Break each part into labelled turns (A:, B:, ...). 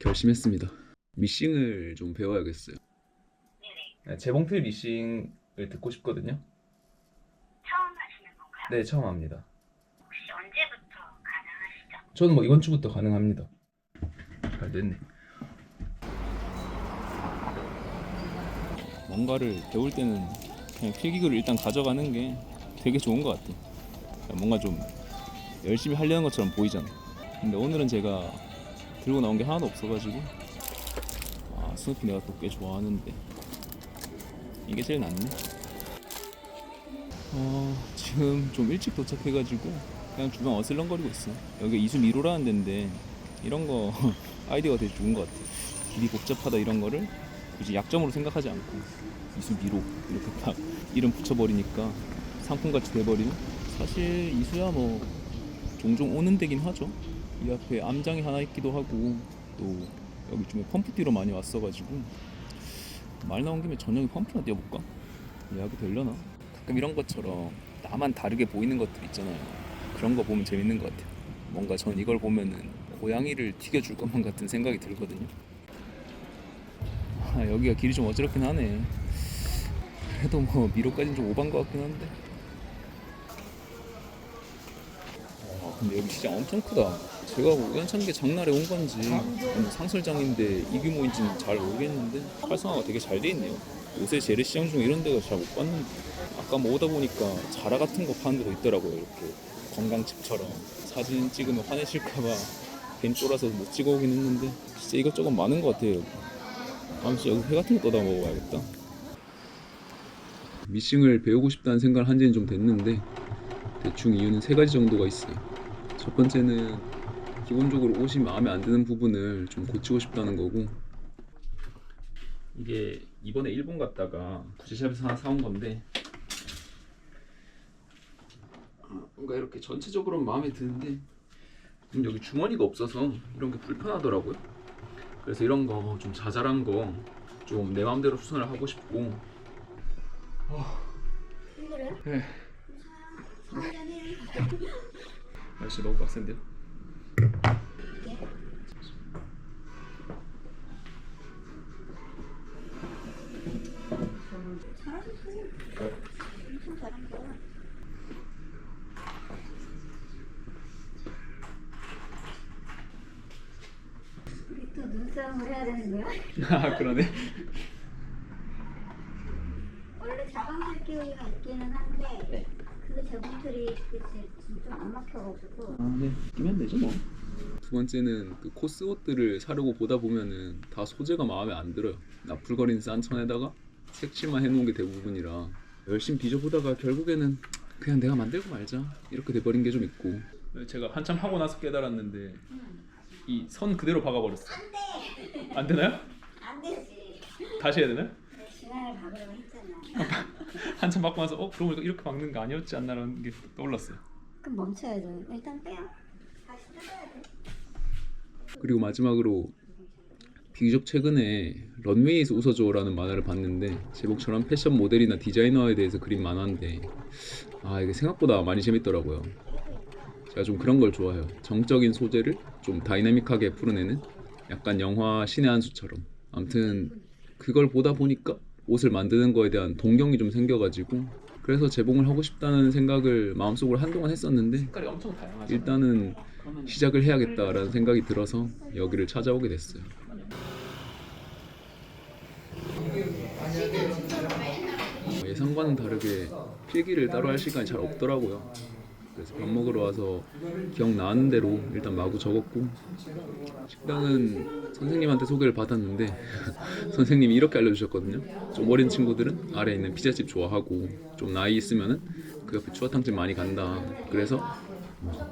A: 결심했습니다. 미싱을 좀 배워야겠어요.
B: 네, 재봉틀 리싱을 듣고 싶거든요.
C: 처음 하시는 건가요?
B: 네, 처음 합니다.
C: 혹시 언제부터 가능하시죠?
B: 저는 뭐 이번 주부터 가능합니다. 잘 됐네.
D: 뭔가를 배울 때는 그냥 필기구를 일단 가져가는 게 되게 좋은 것 같아. 뭔가 좀 열심히 하려는 것처럼 보이잖아. 근데 오늘은 제가 들고 나온 게 하나도 없어가지고 아 스누피 내가 또 꽤 좋아하는데 이게 제일 낫네. 어 지금 좀 일찍 도착해가지고 그냥 주변 어슬렁거리고 있어. 여기 이수 미로라는 데인데 이런 거 아이디어가 되게 좋은 것 같아. 길이 복잡하다 이런 거를 굳이 약점으로 생각하지 않고 이수 미로 이렇게 딱 이름 붙여버리니까 상품같이 돼버리는 사실 이수야 뭐 종종 오는 데긴 하죠 이 앞에 암장이 하나 있기도 하고 또 여기 쯤에 펌프 뛰러 많이 왔어가지고 말 나온 김에 저녁에 펌프나 뛰어볼까? 예약이 되려나? 가끔 이런 것처럼 나만 다르게 보이는 것들 있잖아요 그런 거 보면 재밌는 것 같아요 뭔가 전 이걸 보면은 고양이를 튀겨줄 것만 같은 생각이 들거든요 아, 여기가 길이 좀 어지럽긴 하네. 그래도 뭐 미로까지는 좀 오반 것 같긴 한데. 아, 근데 여기 진짜 엄청 크다. 제가 뭐 우연찮게 장날에 온 건지 상설장인데 이 규모인지는 잘 모르겠는데 활성화가 되게 잘 돼 있네요. 요새 재래시장 중 이런 데가 잘 못 봤는데 아까 뭐 오다 보니까 자라 같은 거 파는 데도 있더라고요. 이렇게 건강칩처럼 사진 찍으면 화내실까봐 괜히 쫄아서 못 찍어오긴 했는데 진짜 이것저것 많은 것 같아요. 주 여기 회 같은 거 떠다 먹어봐야겠다.
A: 미싱을 배우고 싶다는 생각을 한 지는 좀 됐는데 대충 이유는 세 가지 정도가 있어요. 첫 번째는 기본적으로 옷이 마음에 안 드는 부분을 좀 고치고 싶다는 거고
D: 이게 이번에 일본 갔다가 구제샵에서 하나 사온 건데
A: 뭔가 이렇게 전체적으로 마음에 드는데 좀 여기 주머니가 없어서 이런 게 불편하더라고요. 그래서 이런 거 좀 자잘한 거 좀 내 마음대로 수선을 하고 싶고
D: 네. 날씨 너무 빡센데요?
C: 되는 거야?
D: 아 그러네.
C: 원래 자방틀 끼우기가 있기는 한데 그 재봉틀이 좀안 막혀가지고
D: 아 네. 끼면 되죠 뭐.
A: 두 번째는 그 코스 옷들을 사려고 보다 보면은 다 소재가 마음에 안 들어요. 나풀거리는 싼 천에다가 색칠만 해놓은 게 대부분이라 열심히 뒤져보다가 결국에는 그냥 내가 만들고 말자 이렇게 돼버린 게 좀 있고
D: 제가 한참 하고 나서 깨달았는데 이 선 그대로 박아버렸어. 안 되나요?
C: 안 되지
D: 다시 해야 되나요?
C: 내 시간을 박으려고 했잖아
D: 한참 박고 나서 어 그러고 보니까 이렇게 박는 거 아니었지 않나라는 게 떠올랐어요.
C: 그럼 멈춰야죠 일단 빼요 다시 뜯어야 돼
A: 그리고 마지막으로 비교적 최근에 런웨이에서 웃어줘라는 만화를 봤는데 제목처럼 패션 모델이나 디자이너에 대해서 그린 만화인데 아 이게 생각보다 많이 재밌더라고요. 제가 좀 그런 걸 좋아해요. 정적인 소재를 좀 다이나믹하게 풀어내는 약간 영화 신의 한 수처럼. 아무튼 그걸 보다 보니까 옷을 만드는 거에 대한 동경이 좀 생겨가지고 그래서 재봉을 하고 싶다는 생각을 마음속으로 한동안 했었는데
D: 색깔이 엄청 다양하죠.
A: 일단은 시작을 해야겠다라는 생각이 들어서 여기를 찾아오게 됐어요. 어, 예상과는 다르게 필기를 따로 할 시간이 잘 없더라고요. 그래서 밥 먹으러 와서 기억나는 대로 일단 마구 적었고 식당은 선생님한테 소개를 받았는데 선생님이 이렇게 알려주셨거든요. 좀 어린 친구들은 아래 있는 피자집 좋아하고 좀 나이 있으면은 그 옆에 추어탕집 많이 간다. 그래서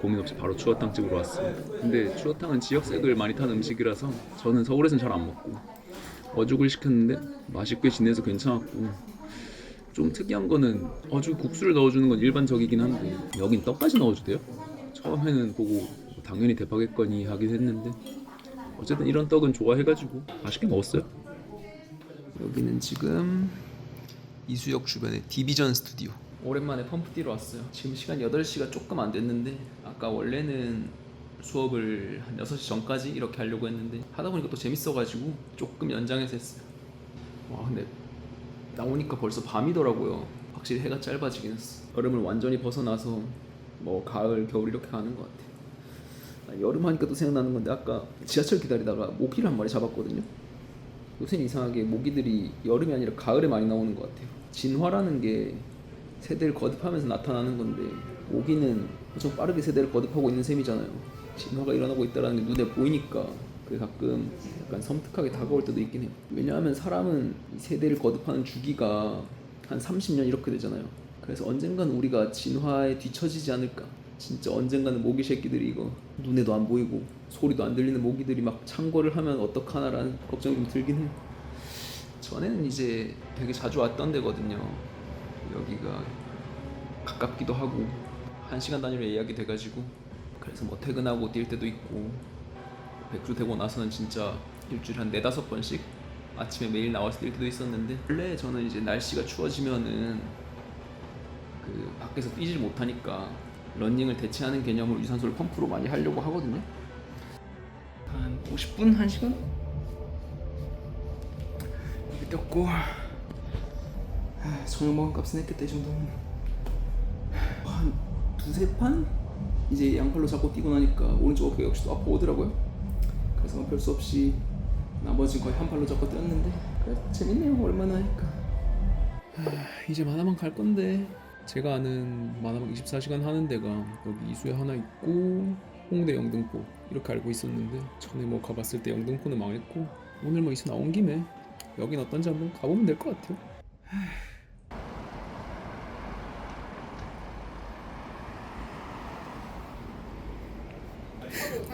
A: 고민 없이 바로 추어탕집으로 왔어요. 근데 추어탕은 지역색을 많이 탄 음식이라서 저는 서울에선 잘안 먹고 어죽을 시켰는데 맛있게 지내서 괜찮았고 좀 특이한 거는 어죽 국수를 넣어주는 건 일반적이긴 한데 여긴 떡까지 넣어주대요. 처음에는 보고 당연히 대파겠거니 하긴 했는데 어쨌든 이런 떡은 좋아해가지고 맛있게 먹었어요. 여기는 지금 이수역 주변의 디비전 스튜디오. 오랜만에 펌프 뛰러 왔어요. 지금 시간 8시가 조금 안 됐는데 아까 원래는 수업을 한 6시 전까지 이렇게 하려고 했는데 하다 보니까 또 재밌어가지고 조금 연장해서 했어요. 와 근데 나오니까 벌써 밤이더라고요. 확실히 해가 짧아지긴 했어. 여름을 완전히 벗어나서 뭐 가을, 겨울 이렇게 가는 것 같아. 아, 여름 하니까 또 생각나는 건데 아까 지하철 기다리다가 모기를 한 마리 잡았거든요. 요새는 이상하게 모기들이 여름이 아니라 가을에 많이 나오는 것 같아요. 진화라는 게 세대를 거듭하면서 나타나는 건데 모기는 엄청 빠르게 세대를 거듭하고 있는 셈이잖아요. 진화가 일어나고 있다는 게 눈에 보이니까 그게 가끔 약간 섬뜩하게 다가올 때도 있긴 해요. 왜냐하면 사람은 이 세대를 거듭하는 주기가 한 30년 이렇게 되잖아요. 그래서 언젠가는 우리가 진화에 뒤처지지 않을까. 진짜 언젠가는 모기 새끼들이 이거 눈에도 안 보이고 소리도 안 들리는 모기들이 막 창궐을 하면 어떡하나라는 걱정이 좀 들긴 해요. 전에는 이제 되게 자주 왔던 데거든요. 여기가 가깝기도 하고 한 시간 단위로 예약이 돼가지고 그래서 뭐 퇴근하고 뛸 때도 있고 백주 되고 나서는 진짜 일주일에 한 네다섯 번씩 아침에 매일 나와서 뛸 때도 있었는데 원래 저는 이제 날씨가 추워지면은 그 밖에서 뛰질 못하니까 러닝을 대체하는 개념으로 유산소를 펌프로 많이 하려고 하거든요. 한 50분, 1시간? 이렇게 뛰었고 아, 저녁 먹은 값은 했겠다 이 정도면 한 두세 판? 이제 양팔로 잡고 뛰고 나니까 오른쪽 어깨가 역시 또 아파 오더라고요 그래서 별수 없이 나머지 거의 한 팔로 잡고 뛰었는데 그래, 재밌네요. 오랜만에 하니까. 아, 이제 만화방 갈 건데. 제가 아는 만화방 24시간 하는 데가 여기 이수에 하나 있고 홍대 영등포 이렇게 알고 있었는데 전에 뭐 가봤을 때 영등포는 망했고 오늘 뭐 이수 나온 김에 여긴 어떤지 한번 가보면 될 것 같아요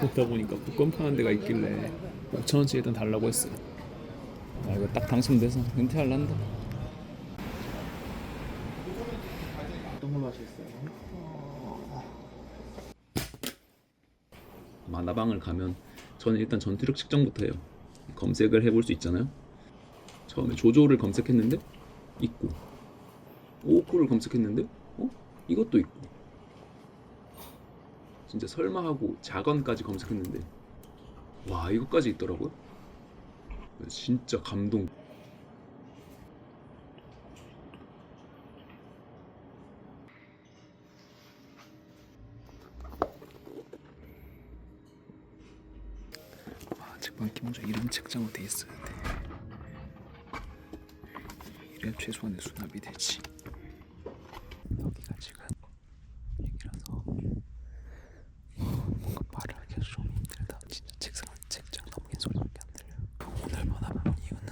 A: 오다 보니까 복권 파는 데가 있길래 5천 원치 일단 달라고 했어요.
D: 아 이거 딱 당첨돼서 은퇴할란다.
A: 어떤 걸로 하시겠어요? 만화방을 가면 저는 일단 전투력 측정부터 해요. 검색을 해볼 수 있잖아요. 처음에 조조를 검색했는데 있고 오코를 검색했는데 어 이것도 있고 진짜 설마 하고 자건까지 검색했는데 와 이것까지 있더라고요. 진짜 감동. 아, 책방 기본적 이름 책장으로 돼 있어야 돼. 이래야 최소한의 수납이 되지. 여기가 지금 여기라서 뭔가 말을 하기가 좀 힘들다. 진짜 책상 책장 넘긴 소리밖에 안 들려. 오늘 만화본 이유는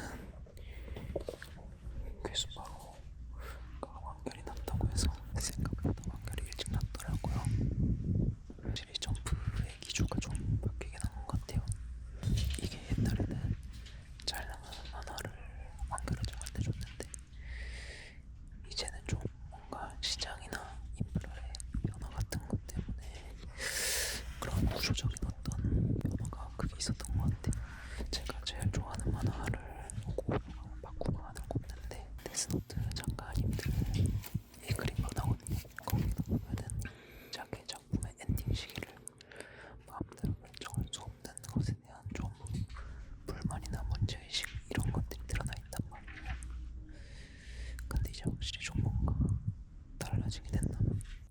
A: 괴수 바로 완결이 났다고 해서 생각보다 완결이 일찍 났더라고요. 확실히 점프의 기조가 좀 바뀌긴 한 것 같아요. 이게 옛날에는 잘 나가는 만화를 완결을 잘안 해줬는데 이제는 좀 뭔가 시장이나 인프라의 변화 같은 것 때문에 그런 구조적인 어떤 변화가 크게 있었던 것 같아. 제가 제일 좋아하는 만화를 꼭 바꾸고 하나 꼽는데 데스노트 작가님들 이 그림만 나거든요. 거기다 보면은 자기 작품의 엔딩 시기를 마음대로 결정할 수 없는 것에 대한 좀 불만이나 문제의식 이런 것들이 드러나 있단 말이에요. 근데 이제 확실히 좀 뭔가 달라지게 됐나?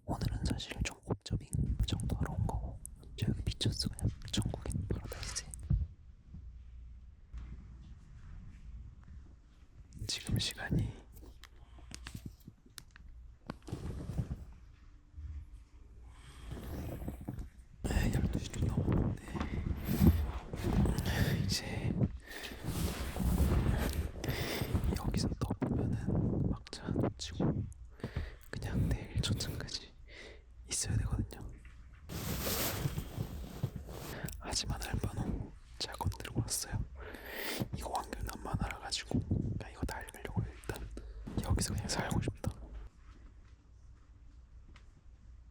A: 오늘은 사실 좀 옵저빙 정도 하러 온 거고 저 여기 미쳤어 그냥 전국인 파라다이스 지금 시간이 네, 12시 좀 넘었는데 이제 여기서 더 보면은 막차 놓치고 그냥 내일 초창까지 있어야 되거든요. 하지만 알바노 자건 들고 왔어요. 이거 완결 난만 알아가지고 그냥 이거 다 읽으려고 요 일단 여기서 그냥 살고 싶다.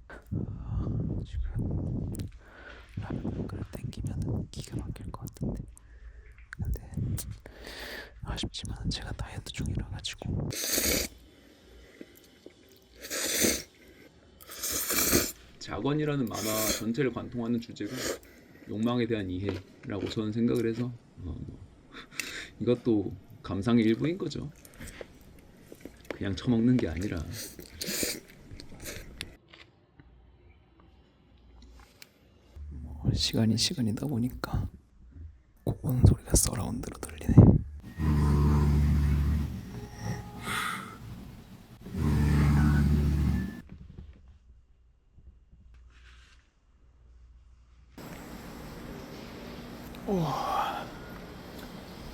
A: 아, 지금 라면 한 그릇 땡기면 기가 막힐 것 같은데 근데 아쉽지만 제가 다이어트 중이라 가지고 자건이라는 만화 전체를 관통하는 주제가 욕망에 대한 이해라고 저는 생각을 해서 어, 뭐 이것도 감상의 일부인 거죠. 그냥 처먹는 게 아니라
D: 뭐 시간이 시간이다 보니까 고운 소리가 서라운드로 들리네.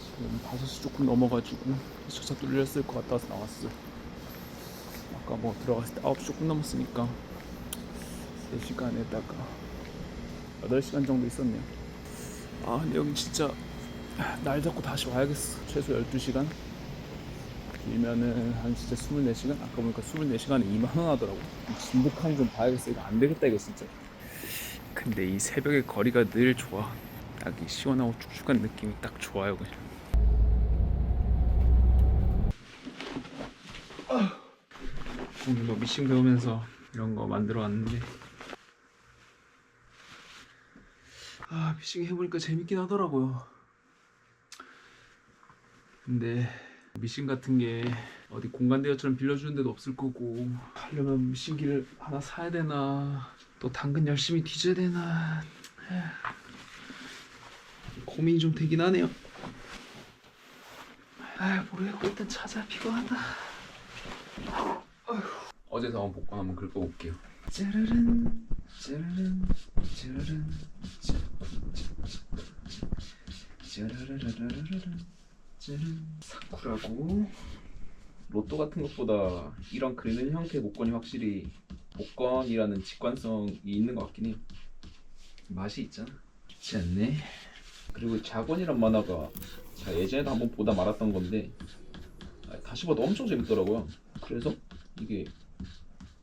D: 지금 5시 조금 넘어가지고 주차 뚫렸을 것 같아서 나왔어. 아까 뭐 들어갔을 때 9시 조금 넘었으니까 3시간에다가 8시간 정도 있었네요. 아 근데 여기 진짜 날 잡고 다시 와야겠어. 최소 12시간. 길면은 한 진짜 24시간? 아까 보니까 24시간에 2만 원 하더라고. 진득하니 좀 봐야겠어. 이거 안 되겠다 이거 진짜. 근데 이 새벽의 거리가 늘 좋아. 딱 이 시원하고 축축한 느낌이 딱 좋아요 그냥. 오늘 뭐 미싱 배우면서 이런 거 만들어 왔는데. 아 미싱 해보니까 재밌긴 하더라고요. 근데 미싱 같은 게 어디 공간 대여처럼 빌려주는 데도 없을 거고 하려면 미싱기를 하나 사야 되나 또 당근 열심히 뒤져야 되나 고민이 좀 되긴 하네요. 아 모르겠고 일단 찾아 피곤하다
A: 어제 사온 복권 한번 긁어볼게요. 짜르른 짜르른 짜르른 짜르르르르르르 짜르른 사쿠라고 로또 같은 것보다 이런 그리는 형태의 복권이 확실히 복권이라는 직관성이 있는 것 같긴 해요. 맛이 있잖아. 있지 않네. 그리고 자권이란 만화가 제가 예전에도 한번 보다 말았던 건데 아, 다시 봐도 엄청 재밌더라고요. 그래서 이게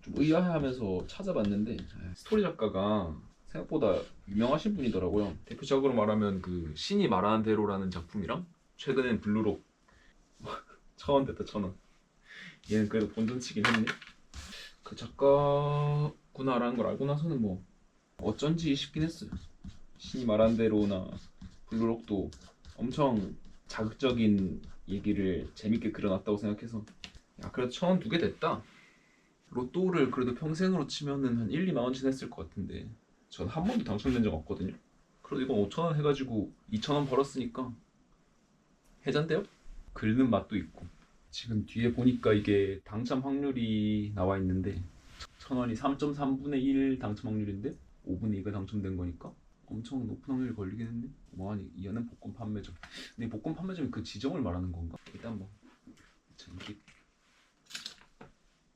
A: 좀 의아해하면서 찾아봤는데 아, 스토리 작가가 생각보다 유명하신 분이더라고요. 대표적으로 말하면 그 신이 말하는 대로라는 작품이랑 최근엔 블루록 천원 됐다 천원. 얘는 그래도 본전치긴 했네. 그 작가구나라는 걸 알고 나서는 뭐 어쩐지 싶긴 했어요. 신이 말한 대로나 블루록도 엄청 자극적인 얘기를 재밌게 그려놨다고 생각해서 야 그래도 천원 두 개 됐다. 로또를 그래도 평생으로 치면은 한 1, 2만 원치 냈을 것 같은데 전 한 번도 당첨된 적 없거든요. 그래도 이건 5천 원 해가지고 2천 원 벌었으니까 해잔데요? 긁는 맛도 있고 지금 뒤에 보니까 이게 당첨 확률이 나와 있는데 천 원이 3.3분의 1 당첨 확률인데 5분의 2가 당첨된 거니까 엄청 높은 확률이 걸리긴 했네. 뭐하니 얘는 복권 판매점. 근데 이 복권 판매점이 그 지점을 말하는 건가? 일단